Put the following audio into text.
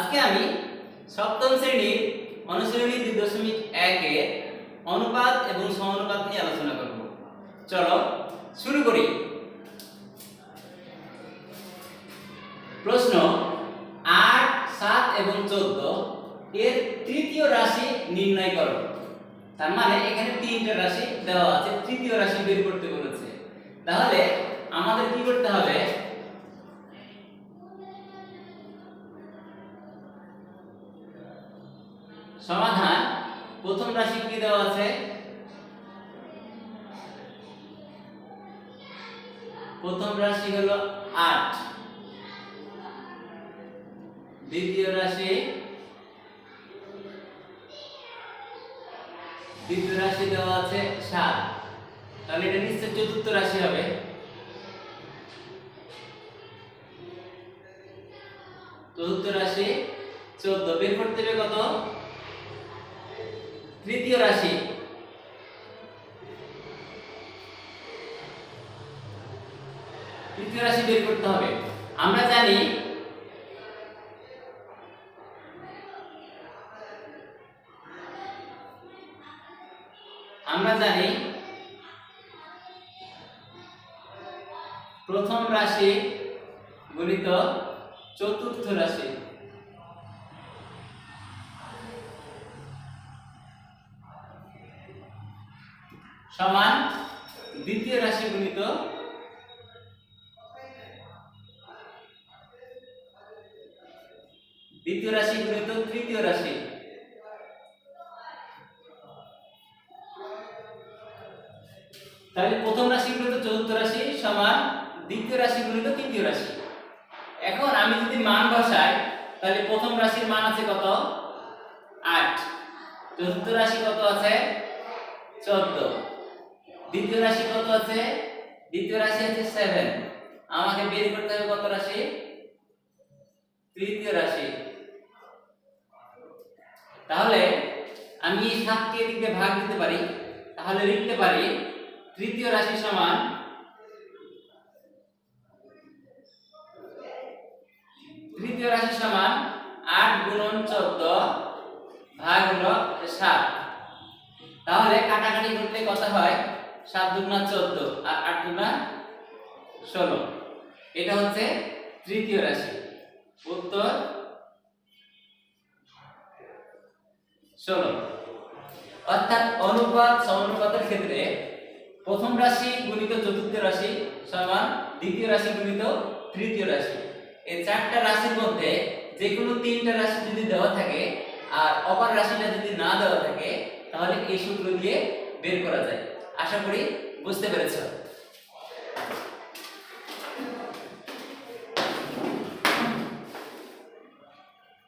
আজকে আমি সপ্তম শ্রেণির অনুশীলনী দুই দশমিক একের অনুপাত এবং সমানুপাত নিয়ে আলোচনা করব। চলো শুরু করি। প্রশ্ন আট, সাত এবং চোদ্দ এর তৃতীয় রাশি নির্ণয় করো। তার মানে এখানে তিনটা রাশি দেওয়া আছে, তৃতীয় রাশি বের করতে বলেছে। তাহলে আমাদের কি করতে হবে? সমাধান প্রথম রাশি কি দেওয়া আছে? প্রথম রাশি হলো আট। দ্বিতীয় রাশি দ্বিতীয় রাশি দেওয়া আছে সাত। তাহলে এটা নিশ্চয় চতুর্থ রাশি হবে। চতুর্থ রাশি চোদ্দ। বের করতে হবে কত? তৃতীয় রাশি। তৃতীয় রাশি বের করতে হবে। আমরা জানি আমরা জানি প্রথম রাশি গণিত চতুর্থ রাশি। সমান দ্বিতীয় রাশি গুণিত দ্বিতীয় রাশি গুণিত তৃতীয় রাশি। তাহলে প্রথম রাশি গুণিত চতুর্থ রাশি সমান দ্বিতীয় রাশি গুণিত তৃতীয় রাশি। এখন আমি যদি মান বসাই, তাহলে প্রথম রাশির মান আছে কত? আট। চতুর্থ রাশি কত আছে? চোদ্দ। দ্বিতীয় রাশি কত আছে? দ্বিতীয় রাশি আছে সেভেন আমাকে বের করতে হবে কত রাশি? তৃতীয় রাশি। তাহলে আমি এই সাতকে দিয়ে ভাগ দিতে পারি। তাহলে লিখতে পারি, তৃতীয় রাশি সমান তৃতীয় রাশি সমান আট গুণন চোদ্দ ভাগ হলো সাত। তাহলে কাটাকাটি করতে কত হয়? সাত দুগুণা চোদ্দ আর আট দুগুণা ষোলো। এটা হচ্ছে তৃতীয় রাশি। উত্তর ষোলো। অর্থাৎ অনুপাত, সমানুপাতের ক্ষেত্রে প্রথম রাশি গুণিত চতুর্থ রাশি সমান দ্বিতীয় রাশি গুণিত তৃতীয় রাশি। এই চারটা রাশির মধ্যে যে কোনো তিনটা রাশি যদি দেওয়া থাকে আর অপর রাশিটা যদি না দেওয়া থাকে, তাহলে এই সূত্র দিয়ে বের করা যায়। আশা করি বুঝতে পেরেছ।